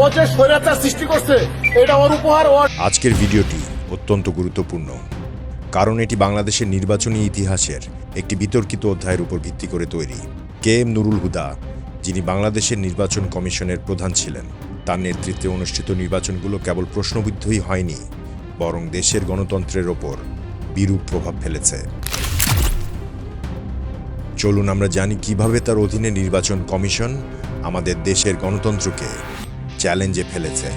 ও যে স্বৈরাচার সৃষ্টি করছে, এটা ওর উপহার আজকের ভিডিওটি অত্যন্ত গুরুত্বপূর্ণ, কারণ এটি বাংলাদেশের নির্বাচনী ইতিহাসের একটি বিতর্কিত অধ্যায়ের উপর ভিত্তি করে তৈরি। কে এম নুরুল হুদা, যিনি বাংলাদেশের নির্বাচন কমিশনের প্রধান ছিলেন, তার নেতৃত্বে অনুষ্ঠিত নির্বাচনগুলো কেবল প্রশ্নবিদ্ধই হয়নি, বরং দেশের গণতন্ত্রের ওপর বিরূপ প্রভাব ফেলেছে। চলুন আমরা জানি কীভাবে তার অধীনে নির্বাচন কমিশন আমাদের দেশের গণতন্ত্রকে চ্যালেঞ্জে ফেলেছে।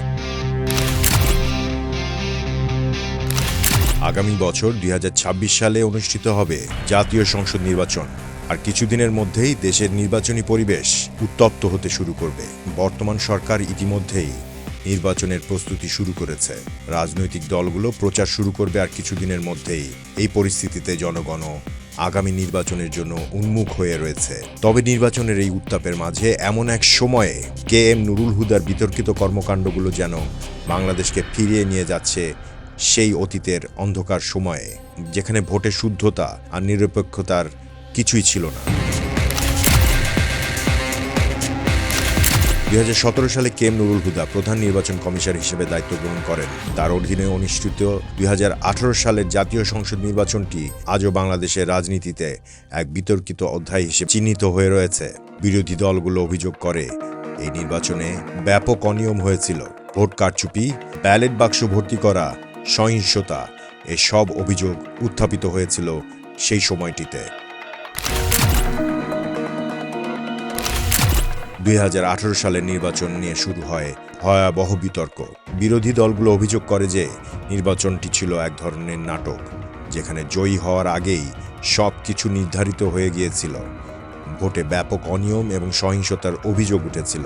আগামী বছর দুই হাজার ছাব্বিশ সালে অনুষ্ঠিত হবে জাতীয় সংসদ নির্বাচন। আর কিছুদিনের মধ্যেই দেশের নির্বাচনী পরিবেশ উত্তপ্ত হতে শুরু করবে। বর্তমান সরকার ইতিমধ্যেই নির্বাচনের প্রস্তুতি শুরু করেছে। রাজনৈতিক দলগুলো প্রচার শুরু করবে আর কিছুদিনের মধ্যেই। এই পরিস্থিতিতে জনগণ আগামী নির্বাচনের জন্য উন্মুখ হয়ে রয়েছে। তবে নির্বাচনের এই উত্তাপের মাঝে এমন এক সময়ে কে এম নুরুল হুদার বিতর্কিত কর্মকাণ্ডগুলো যেন বাংলাদেশকে ফিরিয়ে নিয়ে যাচ্ছে সেই অতীতের অন্ধকার সময়ে, যেখানে ভোটে শুদ্ধতা আর নিরপেক্ষতার কিছুই ছিল না। দুই সালে কেম নুরুল হুদা প্রধান নির্বাচন কমিশনার হিসেবে দায়িত্ব গ্রহণ করেন। তার অধীনে অনুষ্ঠিত দুই হাজার আঠারো সালের জাতীয় সংসদ নির্বাচনটি আজও বাংলাদেশের রাজনীতিতে এক বিতর্কিত অধ্যায় হিসেবে চিহ্নিত হয়ে রয়েছে। বিরোধী দলগুলো অভিযোগ করে, এই নির্বাচনে ব্যাপক অনিয়ম হয়েছিল। ভোট কারচুপি, ব্যালট বাক্স ভর্তি করা, সহিংসতা, এসব অভিযোগ উত্থাপিত হয়েছিল সেই সময়টিতে। দুই সালের নির্বাচন নিয়ে শুরু হয় ভয়াবহ বিতর্ক। বিরোধী দলগুলো অভিযোগ করে যে নির্বাচনটি ছিল এক ধরনের নাটক, যেখানে জয়ী হওয়ার আগেই সব কিছু নির্ধারিত হয়ে গিয়েছিল। ভোটে ব্যাপক অনিয়ম এবং সহিংসতার অভিযোগ উঠেছিল।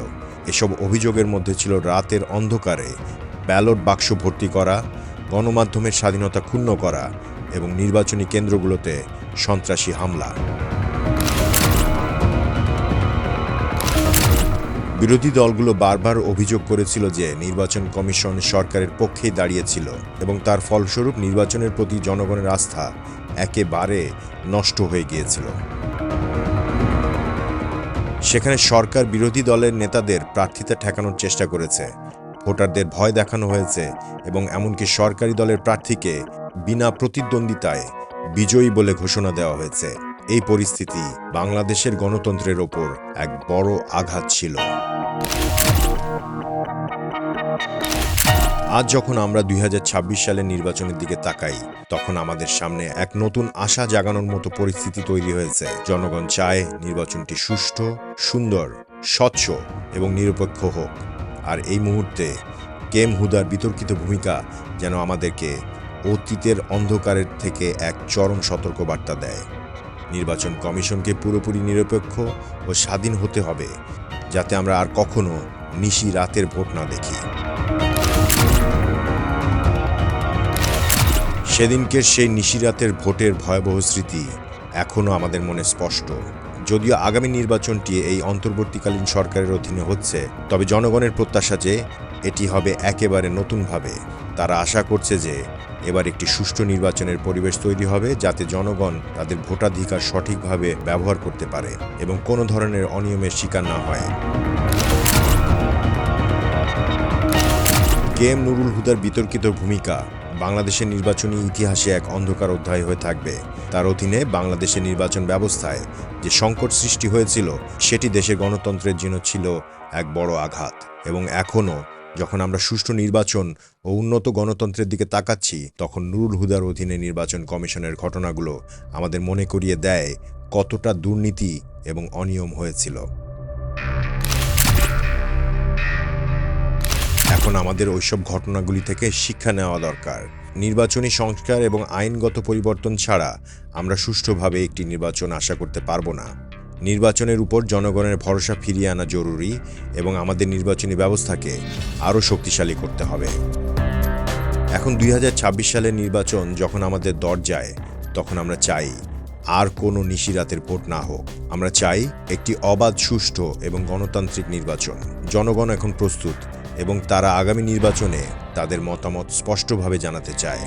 এসব অভিযোগের মধ্যে ছিল রাতের অন্ধকারে ব্যালট বাক্স ভর্তি করা, গণমাধ্যমের স্বাধীনতা ক্ষুণ্ণ করা এবং নির্বাচনী কেন্দ্রগুলোতে সন্ত্রাসী হামলা। বিরোধী দলগুলো বারবার অভিযোগ করেছিল যে নির্বাচন কমিশন সরকারের পক্ষেই দাঁড়িয়েছিল এবং তার ফলস্বরূপ নির্বাচনের প্রতি জনগণের আস্থা একেবারে নষ্ট হয়ে গিয়েছিল। সেখানে সরকার বিরোধী দলের নেতাদের প্রার্থিতা ঠেকানোর চেষ্টা করেছে। ভোটারদের ভয় দেখানো হয়েছে এবং এমনকি সরকারি দলের প্রার্থীকে বিনা প্রতিদ্বন্দ্বিতায় বিজয়ী বলে ঘোষণা দেওয়া হয়েছে। এই পরিস্থিতি বাংলাদেশের গণতন্ত্রের ওপর এক বড় আঘাত ছিল। আজ যখন আমরা দুই হাজার ছাব্বিশ সালের নির্বাচনের দিকে তাকাই, তখন আমাদের সামনে এক নতুন আশা জাগানোর মতো পরিস্থিতি তৈরি হয়েছে। জনগণ চায় নির্বাচনটি সুষ্ঠু, সুন্দর, স্বচ্ছ এবং নিরপেক্ষ হোক। আর এই মুহূর্তে কেম হুদার বিতর্কিত ভূমিকা যেন আমাদেরকে অতীতের অন্ধকারের থেকে এক চরম সতর্কবার্তা দেয়। নির্বাচন কমিশনকে পুরোপুরি নিরপেক্ষ ও স্বাধীন হতে হবে, যাতে আমরা আর কখনো নিশি রাতের ভোট না দেখি। সেদিনকে সেই নিশিরাতের ভোটের ভয়াবহ স্মৃতি এখনও আমাদের মনে স্পষ্ট। যদিও আগামী নির্বাচনটি এই অন্তর্বর্তীকালীন সরকারের অধীনে হচ্ছে, তবে জনগণের প্রত্যাশা যে এটি হবে একেবারে নতুনভাবে, তারা আশা করছে যে এবার একটি সুষ্ঠু নির্বাচনের পরিবেশ তৈরি হবে যাতে জনগণ তাদের ভোটাধিকার সঠিকভাবে ব্যবহার করতে পারে এবং কোনো ধরনের অনিয়মের শিকার না হয়। কে এম নুরুল হুদার বিতর্কিত ভূমিকা? বাংলাদেশের নির্বাচনী ইতিহাসে এক অন্ধকার অধ্যায় হয়ে থাকবে। তার অধীনে বাংলাদেশের নির্বাচন ব্যবস্থায় যে সংকট সৃষ্টি হয়েছিল, সেটি দেশের গণতন্ত্রের জন্য ছিল এক বড় আঘাত এবং এখনও যখন আমরা সুষ্ঠু নির্বাচন ও উন্নত গণতন্ত্রের দিকে তাকাচ্ছি, তখন নুরুল হুদার অধীনে নির্বাচন কমিশনের ঘটনাগুলো আমাদের মনে করিয়ে দেয় কতটা দুর্নীতি এবং অনিয়ম হয়েছিল। এখন আমাদের ওইসব ঘটনাগুলি থেকে শিক্ষা নেওয়া দরকার। নির্বাচনী সংস্কার এবং আইনগত পরিবর্তন ছাড়া আমরা সুষ্ঠুভাবে একটি নির্বাচন আশা করতে পারব না। নির্বাচনের উপর জনগণের ভরসা ফিরিয়ে আনা জরুরি এবং আমাদের নির্বাচনী ব্যবস্থাকে আরও শক্তিশালী করতে হবে। এখন দুই হাজার ছাব্বিশ সালের নির্বাচন যখন আমাদের দরজায়, তখন আমরা চাই আর কোনো নিশিরাতের ভোট না হোক। আমরা চাই একটি অবাধ, সুষ্ঠু এবং গণতান্ত্রিক নির্বাচন। জনগণ এখন প্রস্তুত এবং তারা আগামী নির্বাচনে তাদের মতামত স্পষ্টভাবে জানাতে চায়।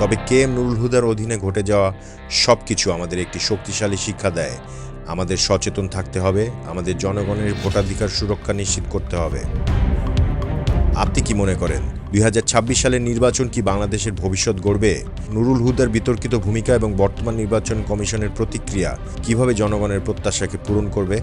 তবে কে এম নুরুল হুদার অধীনে ঘটে যাওয়া সব কিছু আমাদের একটি শক্তিশালী শিক্ষা দেয়। আমাদের সচেতন থাকতে হবে, আমাদের জনগণের ভোটাধিকার সুরক্ষা নিশ্চিত করতে হবে। আপনি কি মনে করেন, দুই হাজার ছাব্বিশ সালের নির্বাচন কি বাংলাদেশের ভবিষ্যৎ গড়বে? নুরুল হুদার বিতর্কিত ভূমিকা এবং বর্তমান নির্বাচন কমিশনের প্রতিক্রিয়া কীভাবে জনগণের প্রত্যাশাকে পূরণ করবে?